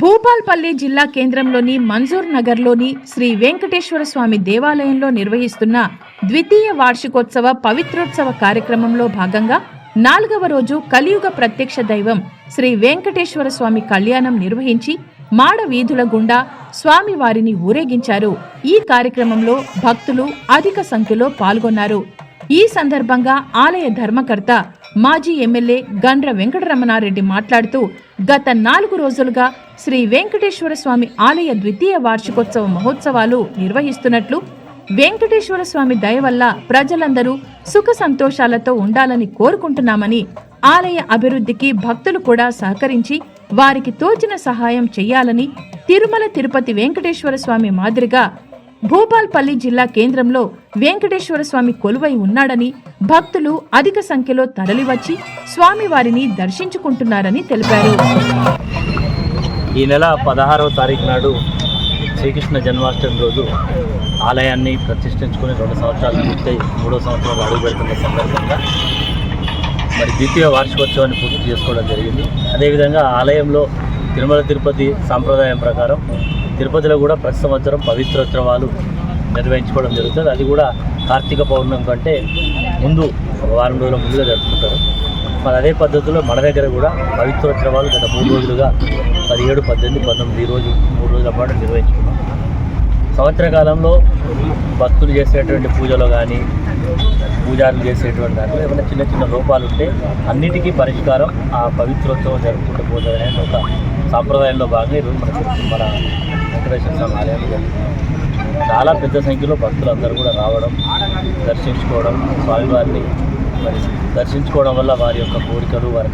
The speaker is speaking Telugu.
భూపాల్పల్లి జిల్లా కేంద్రంలోని మంజూర్ నగర్లోని శ్రీ వెంకటేశ్వర స్వామి దేవాలయంలో నిర్వహిస్తున్న ద్వితీయ వార్షికోత్సవ పవిత్రోత్సవ కార్యక్రమంలో భాగంగా నాలుగవ రోజు కలియుగ ప్రత్యక్ష దైవం శ్రీ వెంకటేశ్వర స్వామి కళ్యాణం నిర్వహించి మాడ వీధుల గుండా స్వామి వారిని ఊరేగించారు. ఈ కార్యక్రమంలో భక్తులు అధిక సంఖ్యలో పాల్గొన్నారు. ఈ సందర్భంగా ఆలయ ధర్మకర్త మాజీ ఎమ్మెల్యే గండ్ర వెంకటరమణారెడ్డి మాట్లాడుతూ గత నాలుగు రోజులుగా శ్రీ వెంకటేశ్వర స్వామి ఆలయ ద్వితీయ వార్షికోత్సవ మహోత్సవాలు నిర్వహిస్తున్నట్లు వెంకటేశ్వర స్వామి దయ వల్ల ప్రజలందరూ సుఖ సంతోషాలతో ఉండాలని కోరుకుంటున్నామని ఆలయ అభివృద్ధికి భక్తులు కూడా సహకరించి వారికి తోచిన సహాయం చేయాలని తిరుమల తిరుపతి వెంకటేశ్వర స్వామి మాదిరిగా భూపాల్పల్లి జిల్లా కేంద్రంలో వెంకటేశ్వర స్వామి కొలువై ఉన్నాడని భక్తులు అధిక సంఖ్యలో తరలివచ్చి స్వామివారిని దర్శించుకుంటున్నారని తెలిపారు. ఈ నెల పదహారవ తారీఖు నాడు శ్రీకృష్ణ జన్మాష్టమి రోజు ఆలయాన్ని ప్రతిష్ఠించుకుని రెండు సంవత్సరాలు పూర్తయి మూడో సంవత్సరం అడుగు పెడుతున్న సందర్భంగా మరి ద్వితీయ వార్షికోత్సవాన్ని పూర్తి చేసుకోవడం జరిగింది. అదేవిధంగా ఆలయంలో తిరుమల తిరుపతి సాంప్రదాయం ప్రకారం తిరుపతిలో కూడా ప్రతి సంవత్సరం పవిత్రోత్సవాలు నిర్వహించుకోవడం జరుగుతుంది. అది కూడా కార్తీక పౌర్ణమి కంటే ముందు ఒక వారం రోజుల ముందుగా జరుపుకుంటారు. మరి అదే పద్ధతిలో మన దగ్గర కూడా పవిత్రోత్సవాలు గత మూడు రోజులుగా పదిహేడు పద్దెనిమిది పంతొమ్మిది రోజు మూడు రోజుల పాటు నిర్వహించుకున్నాం. సంవత్సర కాలంలో భక్తులు చేసేటువంటి పూజలో కానీ పూజారులు చేసేటువంటి దాంట్లో ఏమైనా చిన్న చిన్న లోపాలు ఉంటే అన్నిటికీ పరిష్కారం ఆ పవిత్రోత్సవం జరుపుకుంటూ పోతుంది అనే ఒక సాంప్రదాయంలో భాగంగా ఈరోజు మన తిరుపతి- మన వెంకటేశ్వర స్వామి ఆలయంలో చాలా పెద్ద సంఖ్యలో భక్తులు అందరూ కూడా రావడం దర్శించుకోవడం స్వామివారిని మరి దర్శించుకోవడం వల్ల వారి యొక్క కోరికలు వారి